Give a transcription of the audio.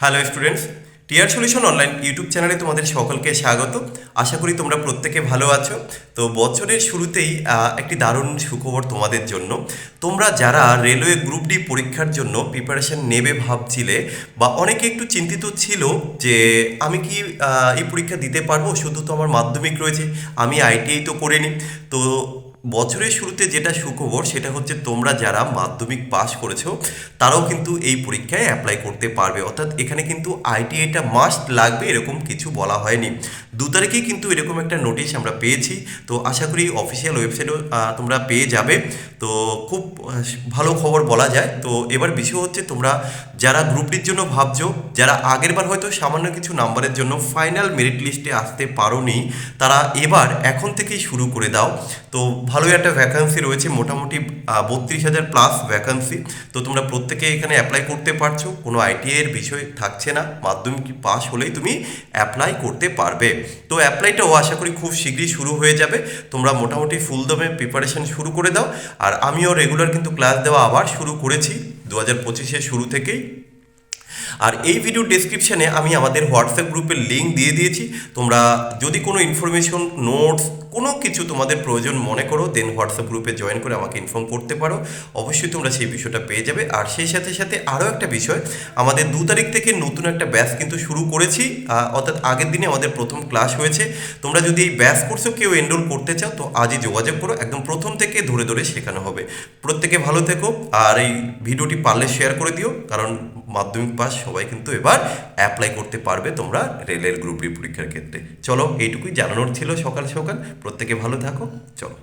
Hello students tier solution online YouTube চ্যানেলে তোমাদের সকলকে স্বাগত। আশা করি তোমরা প্রত্যেকে ভালো আছো। তো বছরের শুরুতেই একটি দারুণ সুখবর তোমাদের জন্য। তোমরা যারা রেলওয়ে গ্রুপ ডি পরীক্ষার জন্য প্রিপারেশন নেবে ভাবছিলে বা অনেকে একটু চিন্তিত ছিল যে, আমি কি এই পরীক্ষা দিতে পারব? শুধু তো আমার মাধ্যমিক রয়েছে, আমি আইটিআই তো করিনি। তো বছরের শুরুতে যেটা সুখবর সেটা হচ্ছে তোমরা যারা মাধ্যমিক পাশ করেছ, তারাও কিন্তু এই পরীক্ষায় অ্যাপ্লাই করতে পারবে। অর্থাৎ এখানে কিন্তু আইটিআইটা মাস্ট লাগবে এরকম কিছু বলা হয়নি। দু তারিখেই কিন্তু এরকম একটা নোটিশ আমরা পেয়েছি। তো আশা করি অফিসিয়াল ওয়েবসাইটেও তোমরা পেয়ে যাবে। তো খুব ভালো খবর বলা যায়। তো এবার বিষয় হচ্ছে তোমরা যারা গ্রুপ ডির জন্য ভাবছ, যারা আগেরবার হয়তো সামান্য কিছু নাম্বারের জন্য ফাইনাল মেরিট লিস্টে আসতে পারোনি, তারা এবার এখন থেকেই শুরু করে দাও। তো ভালোই একটা ভ্যাকান্সি রয়েছে, মোটামুটি বত্রিশ হাজার প্লাস ভ্যাকান্সি তো তোমরা প্রত্যেকে এখানে অ্যাপ্লাই করতে পারছ, কোনো আইটিআই এর বিষয় থাকছে না, মাধ্যমিক পাস হলেই তুমি অ্যাপ্লাই করতে পারবে। তো অ্যাপ্লাইটাও আশা করি খুব শীঘ্রই শুরু হয়ে যাবে। তোমরা মোটামুটি ফুল দমে প্রিপারেশন শুরু করে দাও। আর আমিও রেগুলার কিন্তু ক্লাস দেওয়া আবার শুরু করেছি। দু হাজার পঁচিশের শুরু থেকেই আর এই ভিডিও ডেসক্রিপশানে আমি আমাদের হোয়াটসঅ্যাপ গ্রুপের লিঙ্ক দিয়ে দিয়েছি। তোমরা যদি কোনো ইনফরমেশন নোটস কোনো কিছু তোমাদের প্রয়োজন মনে করো দেন হোয়াটসঅ্যাপ গ্রুপে জয়েন করে আমাকে ইনফর্ম করতে পারো। অবশ্যই তোমরা সেই বিষয়টা পেয়ে যাবে। আর সেই সাথে সাথে আরও একটা বিষয়, আমাদের দু তারিখ থেকে নতুন একটা ব্যাচ কিন্তু শুরু করেছি। অর্থাৎ আগের দিনে আমাদের প্রথম ক্লাস হয়েছে। তোমরা যদি এই ব্যাচ কোর্সেও কেউ এনরোল করতে চাও, তো আজই যোগাযোগ করো। একদম প্রথম থেকে ধরে ধরে শেখানো হবে। প্রত্যেকে ভালো থেকো। আর এই ভিডিওটি পারলে শেয়ার করে দিও। কারণ মাধ্যমিক পাস, সবাই কিন্তু এবার অ্যাপ্লাই করতে পারবে তোমরা রেলের গ্রুপ ডি পরীক্ষার ক্ষেত্রে। চলো, এইটুকুই জানানোর ছিল সকাল সকাল। প্রত্যেকে ভালো থাকো। চলো।